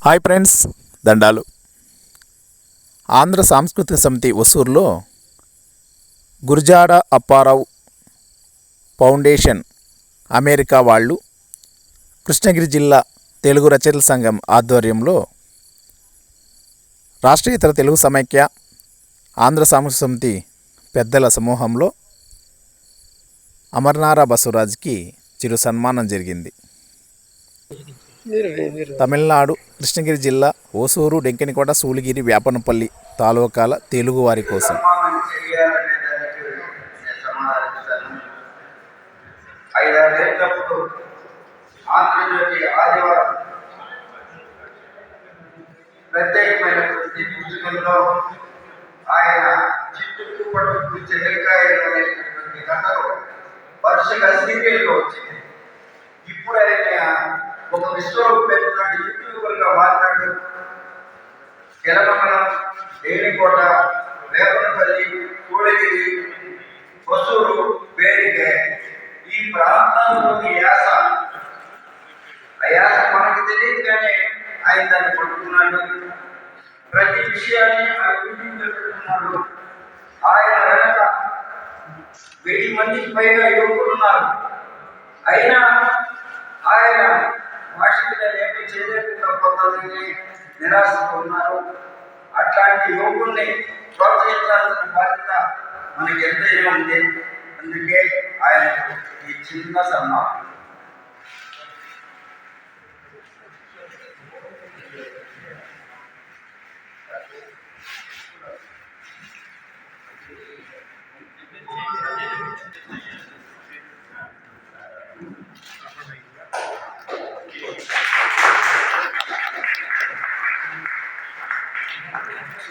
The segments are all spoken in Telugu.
హాయ్ ఫ్రెండ్స్ దండాలు ఆంధ్ర సాంస్కృతిక సమితి ఒసూరులో గురుజాడ అప్పారావు ఫౌండేషన్ అమెరికా వాళ్ళు కృష్ణగిరి జిల్లా తెలుగు రచయితల సంఘం ఆధ్వర్యంలో రాష్ట్రీయతర తెలుగు సమైక్య ఆంధ్ర సాంస్కృతిక సమితి పెద్దల సమూహంలో అమర్నారా బసవరాజ్కి చిరు సన్మానం జరిగింది తమిళనాడు కృష్ణగిరి జిల్లా ఓసూరు డెంకెనికోట సూలిగిరి వ్యాపనపల్లి తాలూకాల తెలుగువారి కోసం. సన్మానం చేయాలనే దానికి నేను సమాధానిస్తాను ఐదారేళ్ళప్పుడు ఆంధ్రజ్యోతి ఆదివారం ప్రత్యేకమైనటువంటి పుస్తకంలో ఆయన చిట్టుకు పట్టుకు చెల్లెకాయలు అనేటటువంటి కథలు వరుసగా సీరియల్గా వచ్చింది. ఇప్పుడు ఆయన ఒక విశ్వరూపేణ యూట్యూబర్గా మాట్లాడు కిరమంగళం దేనికోట వేపనపల్లి కూడగిరి హొసూరు వేడికే ఈ ప్రాంతాల్లోని యాస. ఆ యాస మనకి తెలియదు కానీ ఆయన దాన్ని పట్టుకున్నాడు ప్రతి విషయాన్ని ఆ యూట్యూబ్లో పెట్టుకున్నాడు. ఆయన వెనక వెయ్యి మందికి పైగా యువకులు ఉన్నారు. అయినా ఆయన భాషకి ఏమీ చేయలేకుండా నిరాశతో ఉన్నారు. అట్లాంటి యోగుల్ని ప్రోత్సహించాల్సిన బాధ్యత మనకి ఎంతైనా ఉంది. అందుకే ఆయన ఈ చిన్న సన్మానం.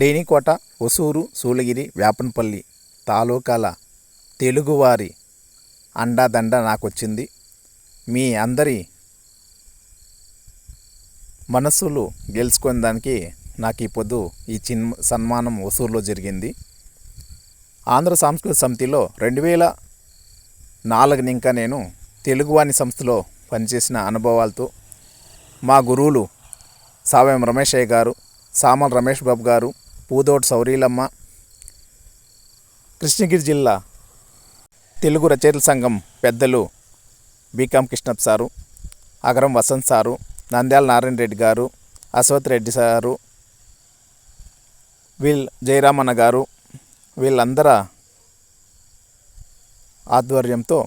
డేనికోట ఒసూరు సూళగిరి వేపనపల్లి తాలూకాల తెలుగువారి అండాదండ నాకొచ్చింది. మీ అందరి మనస్సులు గెలుచుకునే దానికి నాకు ఈ పొద్దు ఈ చిన్ సన్మానం ఒసూరులో జరిగింది. ఆంధ్ర సాంస్కృతిక సమితిలో రెండు వేల నాలుగు ఇంకా నేను తెలుగువాణి సంస్థలో పనిచేసిన అనుభవాలతో మా గురువులు సావేం రమేశయ్య గారు సామల్ రమేష్ బాబు గారు పూదోటి సౌరీలమ్మ కృష్ణగిరి జిల్లా తెలుగు రచయితల సంఘం పెద్దలు BCom కృష్ణప్ sir Agaram Vasanth sir Nandyala Narayana Reddy garu Ashwath Reddy sir wheel. జయరామన్న గారు వీళ్ళందర ఆధ్వర్యంతో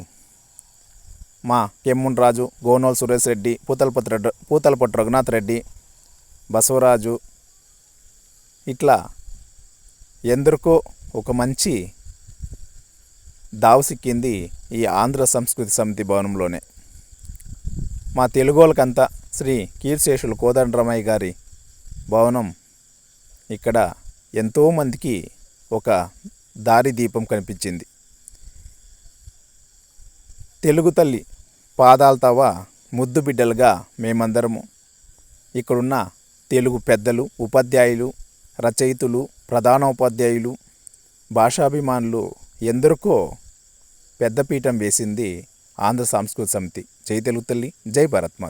మా కెమ్మున్ రాజు గోనోల్ సురేష్ రెడ్డి పూతలపతి రెడ్డి పూతలపట్టు రఘునాథ్ రెడ్డి బసవరాజు ఇట్లా ఎందరికో ఒక మంచి దావ సిక్కింది ఈ ఆంధ్ర సంస్కృతి సమితి భవనంలోనే. మా తెలుగోళ్ళకంతా శ్రీ కీర్శేషులు కోదండ్రమయ్య గారి భవనం ఇక్కడ ఎంతోమందికి ఒక దారి దీపం కనిపించింది. తెలుగు తల్లి పాదాల తవ ముద్దు బిడ్డలుగా మేమందరము ఇక్కడున్న తెలుగు పెద్దలు ఉపాధ్యాయులు రచయితులు ప్రధానోపాధ్యాయులు భాషాభిమానులు ఎందరికో పెద్దపీఠం వేసింది ఆంధ్ర సాంస్కృతిక సమితి. జై తెలుగు తల్లి జై భారత్ మాత.